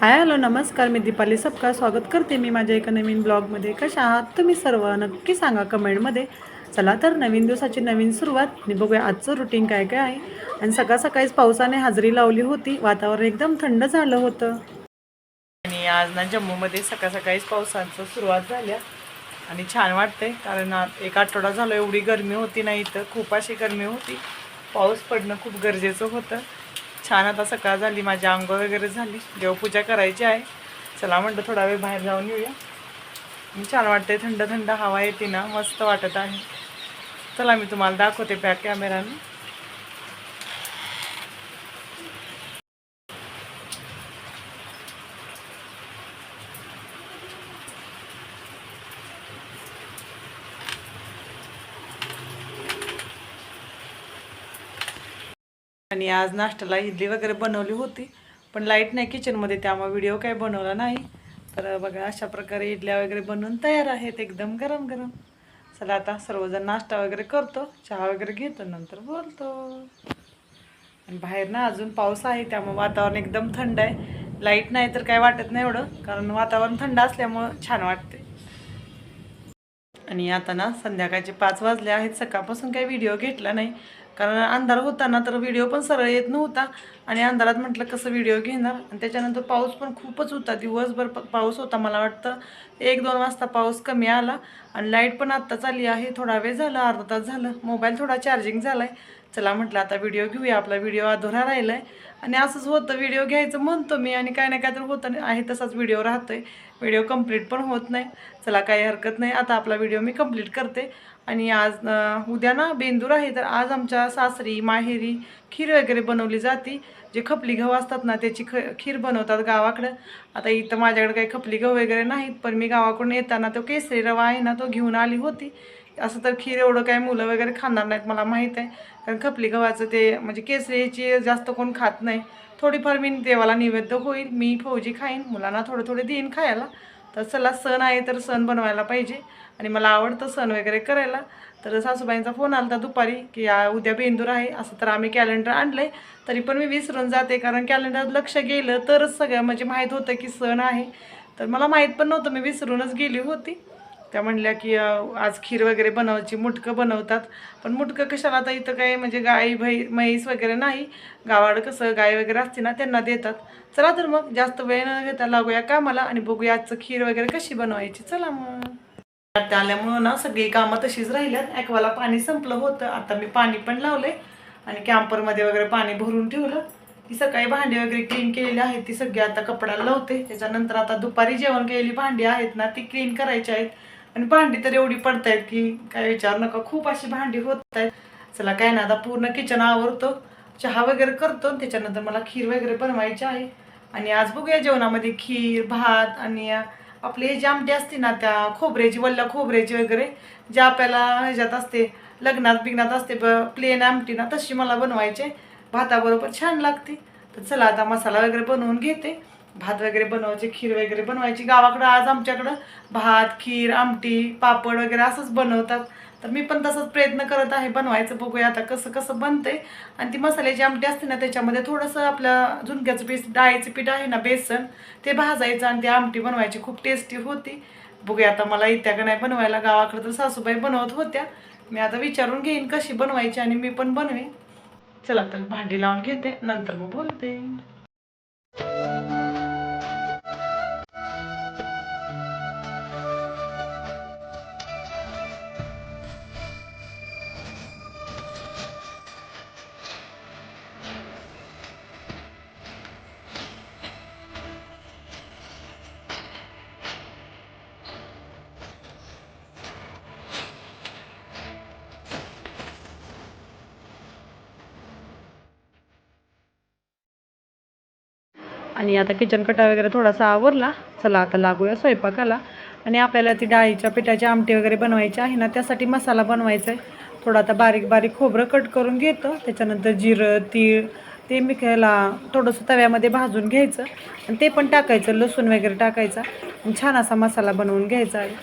Hi hello नमस्कार मी दीपाली सपका स्वागत करते मी माझ्या एका नवीन ब्लॉगमध्ये. कशा आहात तुम्ही सर्व? नक्की सांगा कमेंटमध्ये. चला तर नवीन दिवसाची नवीन सुरुवात. आणि बघूया आजचं रुटीन काय काय आहे. आणि सकाळ सकाळीच पावसाने हजेरी लावली होती. वातावरण एकदम थंड झालं होतं. आणि आज ना जम्मूमध्ये सकाळ सकाळीच पावसाचं सुरुवात झाल्या आणि छान वाटते कारण एक आठवडा झालं एवढी गरमी होती नाही तर खूप अशी गरमी होती. पाऊस पडणं खूप गरजेचं होतं. छान आता सकाळ झाली माझी आंघोळ वगैरे झाली. देवपूजा करायची आहे. चला म्हणतो थोडा वेळ बाहेर जाऊन येऊया. छान वाटतंय थंड थंड हवा येते ना मस्त वाटत आहे. चला मी तुम्हाला दाखवते बॅक कॅमेराने. आणि आज नाश्त्याला इडली वगैरे बनवली होती. पण लाइट नाही किचनमध्ये त्यामुळे व्हिडिओ काही बनवला नाही. तर बघा अशा प्रकारे इडल्या वगैरे बनवून तयार आहेत एकदम गरम गरम चला आता सर्वजण नाश्ता वगैरे करतो चहा वगैरे घेतो नंतर बोलतो. आणि बाहेर ना अजून पाऊस आहे त्यामुळे वातावरण एकदम थंड आहे. लाइट नाही तर काय वाटत नाही एवढं कारण वातावरण थंड असल्यामुळं छान वाटते आणि आता ना संध्याकाळचे पाच वाजले आहेत. सकाळपासून काही व्हिडिओ घेतला नाही. कारण अंधार होता ना तर व्हिडिओ पण सरळ येत नव्हता. आणि अंधारात म्हटलं कसं व्हिडिओ घेणार? आणि त्याच्यानंतर पाऊस पण खूपच होता. दिवसभर पाऊस होता मला वाटतं. एक दोन वाजता पाऊस कमी आला. आणि लाइट पण आत्ताच आली आहे. थोडा वेळ झाला. अर्धा तास झालं. मोबाईल थोडा चार्जिंग झाला आहे चला म्हटलं आता व्हिडिओ घेऊया आपला व्हिडिओ अधुरा राहिला आहे आणि असंच होतं व्हिडिओ घ्यायचं म्हणतो मी आणि काय ना काय तर होतं आहे तसाच व्हिडिओ राहतोय. व्हिडिओ कंप्लीट पण होत नाही. चला काही हरकत नाही. आता आपला व्हिडिओ मी कंप्लीट करते. आणि आज उद्या ना बेंदूर आहे तर आज आमच्या सासरी माहेरी खीर वगैरे बनवली जाते. जे खपली गहू असतात ना त्याची ख खीर बनवतात गावाकडं. आता इथं माझ्याकडे काही खपली गहू वगैरे नाहीत पण मी गावाकडून येताना तो केसरी रवा आहे ना तो घेऊन आली होती. असं तर खीर एवढं काय मुलं वगैरे खाणार नाहीत मला माहीत आहे. कारण खपली गव्हाचं ते म्हणजे केसरीची जास्त कोण खात नाही. थोडीफार मी देवाला नैवेद्य होईल मी फौजी खाईन मुलांना थोडं थोडे देईन खायला. तर चला सण आहे तर सण बनवायला पाहिजे. आणि मला आवडतं सण वगैरे करायला. तर सासूबाईंचा फोन आला होता दुपारी की या उद्या बेंदूर आहे असं तर आम्ही कॅलेंडर आणलं आहे तरी पण मी विसरून जाते कारण कॅलेंडरात लक्ष गेलं तरच सगळं म्हणजे माहीत होतं की सण आहे. तर मला माहीत पण नव्हतं मी विसरूनच गेली होती. त्या म्हणल्या की आज खीर वगैरे बनवायची मुटकं बनवतात. पण मुटकं कशाला आता इथं काय म्हणजे गाई भै म्हैस वगैरे नाही. गावाड कसं गाय वगैरे असते ना त्यांना देतात. चला तर मग जास्त वेळ न घेता लागूया कामाला आणि बघूया आजचं खीर वगैरे कशी बनवायची. चला मग. आता आल्यामुळं ना सगळी कामं तशीच राहिल्यात. ॲक्वाला पाणी संपलं होतं. आता मी पाणी पण लावलंय आणि कॅम्परमध्ये वगैरे पाणी भरून ठेवलं. ती सकाळी भांडी वगैरे क्लीन केलेली आहेत. ती सगळी आता कपड्याला लावते. त्याच्यानंतर आता दुपारी जेवण केलेली भांडी आहेत ना ती क्लीन करायची आहेत. आणि भांडी तर एवढी पडतायत की काय विचार नका. खूप अशी भांडी होत आहेत चला काय ना आता पूर्ण किचन आवरतो. चहा वगैरे करतो आणि त्याच्यानंतर मला खीर वगैरे बनवायची आहे. आणि आज बघूया जेवणामध्ये खीर भात आणि आपली जी आमटी असते ना त्या खोबऱ्याची वल्ल्या खोबऱ्याची वगैरे ज्या आपल्याला ह्याच्यात असते लग्नात बिग्नात असते प्लेन आमटी ना तशी मला बनवायचे भाताबरोबर छान लागते. तर चला आता मसाला वगैरे बनवून घेते. भात वगैरे बनवायचे खीर वगैरे बनवायची. गावाकडं आज आमच्याकडं भात खीर आमटी पापड वगैरे असंच बनवतात. तर मी पण तसंच प्रयत्न करत आहे बनवायचं बघूया आता कसं कसं बनते आणि ती मसाल्याची आमटी असते ना त्याच्यामध्ये थोडंसं आपलं झुणक्याचं पीठ डाळीचं पीठ आहे ना बेसन ते भाजायचं आणि ती आमटी बनवायची. खूप टेस्टी होती. बघूया आता मला इत्या का नाही बनवायला. गावाकडं तर सासूबाई बनवत होत्या. मी आता विचारून घेईन कशी बनवायची आणि मी पण बनवेन. चला तर भांडी लावून घेते. नंतर मग बोलते. आणि आता किचन कटा वगैरे थोडासा आवरला. चला आता लागूया स्वयंपाकाला. आणि आपल्याला ती डाळीच्या पिठाची आमटी वगैरे बनवायची आहे ना त्यासाठी मसाला बनवायचा आहे थोडा आता बारीक बारीक खोबरं कट करून घेतो. त्याच्यानंतर जिरं तीळ ते मिक्याला थोडंसं तव्यामध्ये भाजून घ्यायचं. आणि ते पण टाकायचं लसूण वगैरे टाकायचा. आणि छान असा मसाला बनवून घ्यायचा आहे.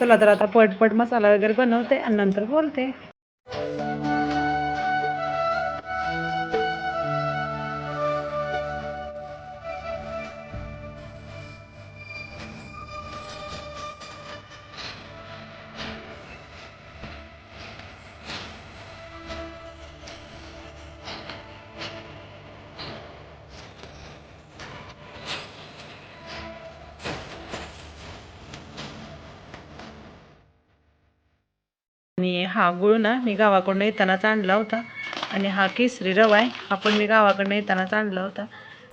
चला तर आता पटपट मसाला वगैरे बनवते आणि नंतर बोलते. आणि हा गुळ ना मी गावाकडून येतानाच आणला होता. आणि हा केसरी रवा आहे हा पण मी गावाकडनं येतानाच आणला होता.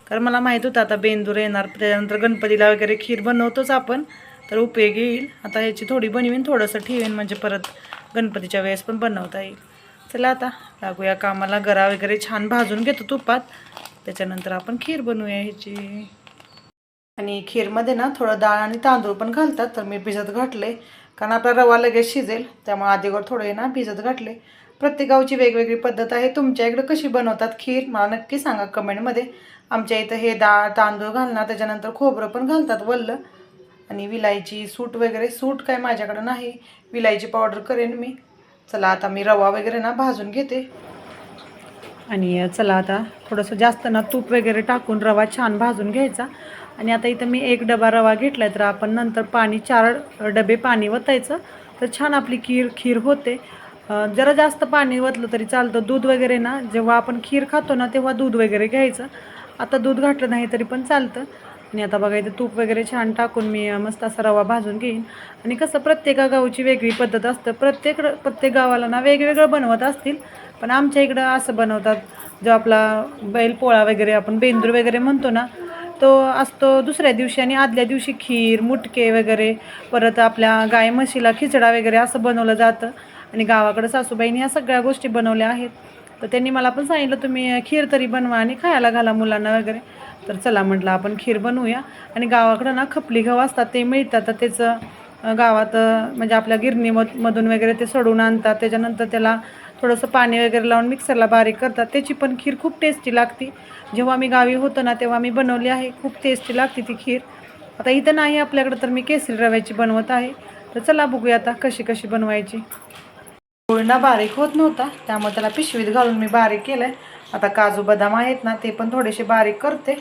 कारण मला माहीत होतं आता बेंदूर येणार त्याच्यानंतर गणपतीला वगैरे खीर बनवतोच आपण. तर उपयोग येईल. आता ह्याची थोडी बनवीन थोडंसं ठेवीन म्हणजे परत गणपतीच्या वेळेस पण बनवता येईल. चला आता लागूया कामाला. गरा वगैरे छान भाजून घेतो तुपात. त्याच्यानंतर आपण खीर बनवूया ह्याची. आणि खीरमध्ये ना थोडं डाळ आणि तांदूळ पण घालतात तर मी भिजत घातले कारण आपला रवा लगेच शिजेल त्यामुळे आधीवर थोडे ना भिजत घातले प्रत्येक गावची वेगवेगळी पद्धत आहे. तुमच्या इकडं कशी बनवतात खीर? मला नक्की सांगा कमेंटमध्ये. आमच्या इथं हे डाळ तांदूळ घालणार त्याच्यानंतर खोबरं पण घालतात वल्ल. आणि विलायची सूट वगैरे सूट काय माझ्याकडं नाही. विलायची पावडर करेन मी. चला आता मी रवा वगैरे ना भाजून घेते. आणि चला आता थोडंसं जास्त ना तूप वगैरे टाकून रवा छान भाजून घ्यायचा. आणि आता इथं मी एक डबा रवा घेतला तर आपण नंतर पाणी चार डबे पाणी वतायचं. तर छान आपली खीर खीर होते. जरा जास्त पाणी वतलं तरी चालतं. दूध वगैरे ना जेव्हा आपण खीर खातो ना तेव्हा दूध वगैरे घ्यायचं. आता दूध घातलं नाही तरी पण चालतं. आणि आता बघा इथं तूप वगैरे छान टाकून मी मस्त असा रवा भाजून घेईन. आणि कसं प्रत्येका गावची वेगळी पद्धत असतं. प्रत्येक प्रत्येक गावाला ना वेगवेगळं बनवत असतील. पण आमच्या इकडं असं बनवतात. जो आपला बैलपोळा वगैरे आपण बेंदूर वगैरे म्हणतो ना तो असतो दुसऱ्या दिवशी आणि आदल्या दिवशी खीर मुटके वगैरे परत आपल्या गाय म्हशीला खिचडा वगैरे असं बनवलं जातं. आणि गावाकडं सासूबाईंनी ह्या सगळ्या गोष्टी बनवल्या आहेत. तर त्यांनी मला पण सांगितलं तुम्ही खीर तरी बनवा आणि खायला घाला मुलांना वगैरे. तर चला म्हटलं आपण खीर बनवूया. आणि गावाकडं ना खपली गहू असतात ते मिळतात. तर त्याचं गावात म्हणजे आपल्या गिरणीमध मधून वगैरे ते सोडून आणतात. त्याच्यानंतर त्याला थोडंसं पाणी वगैरे लावून मिक्सरला बारीक करतात. त्याची पण खीर खूप टेस्टी लागते. जेव्हा मी गावी होतो ना तेव्हा मी बनवली आहे. खूप टेस्टी लागते ती खीर. आता इथं नाही आपल्याकडं तर मी केसरी रव्याची बनवत आहे. तर चला बघूया आता कशी कशी बनवायची. गुळणा बारीक होत नव्हता त्यामुळे त्याला पिशवीत घालून मी बारीक केलं आहे आता काजू बदाम आहेत ना ते पण थोडेसे बारीक करते.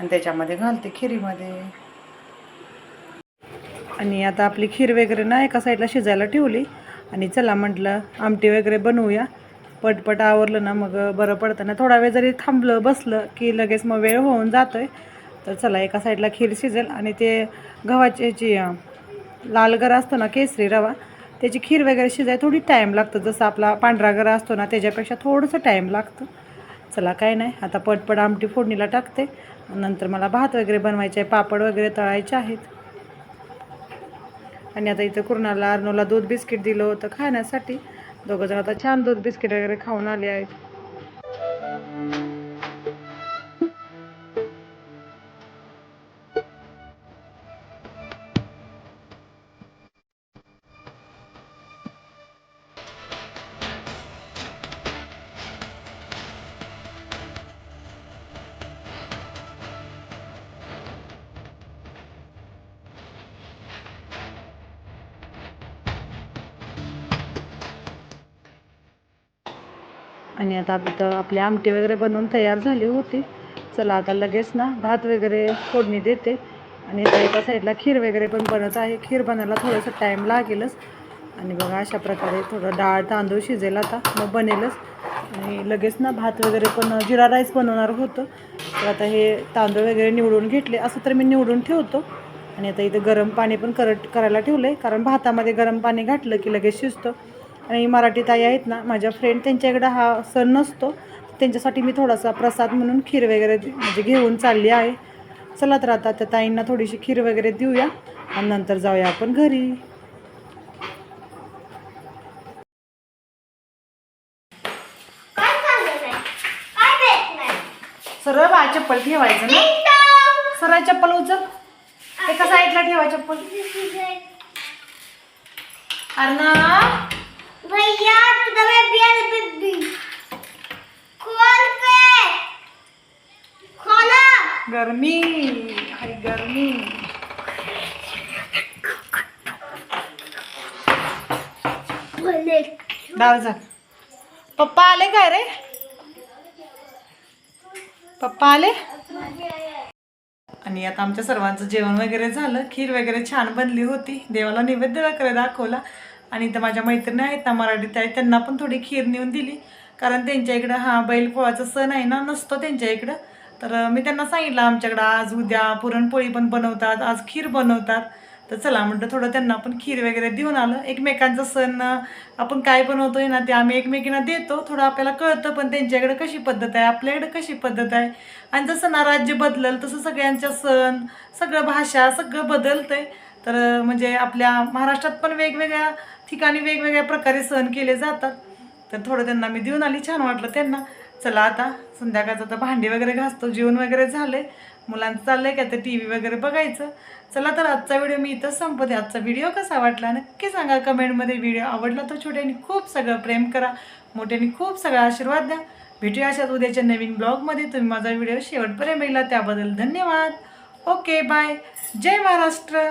आणि त्याच्यामध्ये घालते खिरीमध्ये. आणि आता आपली खीर वगैरे ना एका साईडला शिजायला ठेवली. आणि चला म्हटलं आमटी वगैरे बनवूया. पटपट आवरलं ना मग बरं पडतं ना थोडा वेळ जरी थांबलं बसलं की लगेच मग वेळ होऊन जातोय. तर चला एका साईडला खीर शिजेल आणि ते गव्हाची जी लालगर लाल गरा असतो ना केसरी रवा त्याची खीर वगैरे शिजाय थोडी टाईम लागतं. जसं आपला पांढरा गरा असतो ना त्याच्यापेक्षा थोडंसं टाईम लागतं. चला काय नाही. आता पटपट आमटी फोडणीला टाकते. नंतर मला भात वगैरे बनवायचे आहे पापड वगैरे तळायचे आहेत. आणि आता इथं कुरणाला अर्नोला दूध बिस्किट दिलं होतं खाण्यासाठी. दोघं जण आता छान दूध बिस्किट वगैरे खाऊन आले आहेत. आणि आता तिथं आपली आमटी वगैरे बनवून तयार झाली होती. चला आता लगेच ना भात वगैरे फोडणी देते. आणि आता एका साईडला खीर वगैरे पण बनत आहे. खीर बनायला थोडंसं टाईम लागेलच. आणि बघा अशा प्रकारे थोडं डाळ तांदूळ शिजेल आता. मग बनेलच. आणि लगेच ना भात वगैरे पण जिरा राईस बनवणार होतं. तर आता हे तांदूळ वगैरे निवडून घेतले. असं तर मी निवडून ठेवतो. आणि आता इथं गरम पाणी पण करत करायला ठेवलं आहे कारण भातामध्ये गरम पाणी घातलं की लगेच शिजतं. आणि मराठी ताई आहेत ना माझ्या फ्रेंड त्यांच्याकडे हा सण नसतो. त्यांच्यासाठी मी थोडासा प्रसाद म्हणून खीर वगैरे म्हणजे घेऊन चालली आहे. चला तर आता त्या ताईंना थोडीशी खीर वगैरे देऊया आणि नंतर जाऊया आपण घरी. सरळ बा चप्पल ठेवायचं ना. सरळ चप्पल उचल. एका साईडला ठेवा चप्पल. अण्णा भैया मैं बियर बिब्बी खोल खोला। गरमी हाय गरमी। डाळ जा। पप्पा आले काय रे? पप्पा आले? आणि आता आमच्या सर्वांचं जेवण वगैरे झालं खीर वगैरे छान बनली होती. देवाला नैवेद्य वगैरे दाखवला. आणि इथं माझ्या मैत्रिणी आहेत ना मराठीत आहेत त्यांना पण थोडी खीर नेऊन दिली. कारण त्यांच्या इकडं हा बैलपोळाचा सण आहे ना नसतो त्यांच्या इकडं. तर मी त्यांना सांगितलं आमच्याकडं आज उद्या पुरणपोळी पण बनवतात आज खीर बनवतात. तर चला म्हणतं थोडं त्यांना पण खीर वगैरे देऊन आलं. एकमेकांचा सण आपण काय बनवतोय ना ते आम्ही एकमेकींना देतो. थोडं आपल्याला कळतं पण त्यांच्याकडे कशी पद्धत आहे आपल्याकडे कशी पद्धत आहे. आणि जसं ना राज्य बदलल तसं सगळ्यांच्या सण सगळं भाषा सगळं बदलतं आहे तर म्हणजे आपल्या महाराष्ट्रात पण वेगवेगळ्या ठिकाणी वेगवेगळ्या प्रकारे सण केले जातात. तर थोडं त्यांना मी देऊन आली छान वाटलं त्यांना. चला आता संध्याकाळचं आता भांडी वगैरे घासतो जेवण वगैरे झाले मुलांचं चाललंय का तर टी व्ही वगैरे बघायचं. चला तर आजचा व्हिडिओ मी इथंच संपते आजचा व्हिडिओ कसा वाटला नक्की सांगा. कमेंटमध्ये व्हिडिओ आवडला तर छोट्याने खूप सगळं प्रेम करा. मोठ्याने खूप सगळा आशीर्वाद द्या. भेटूया अशाच उद्याच्या नवीन ब्लॉगमध्ये. तुम्ही माझा व्हिडिओ शेवटपर्यंत बघितला त्याबद्दल धन्यवाद. Okay bye. जय महाराष्ट्र.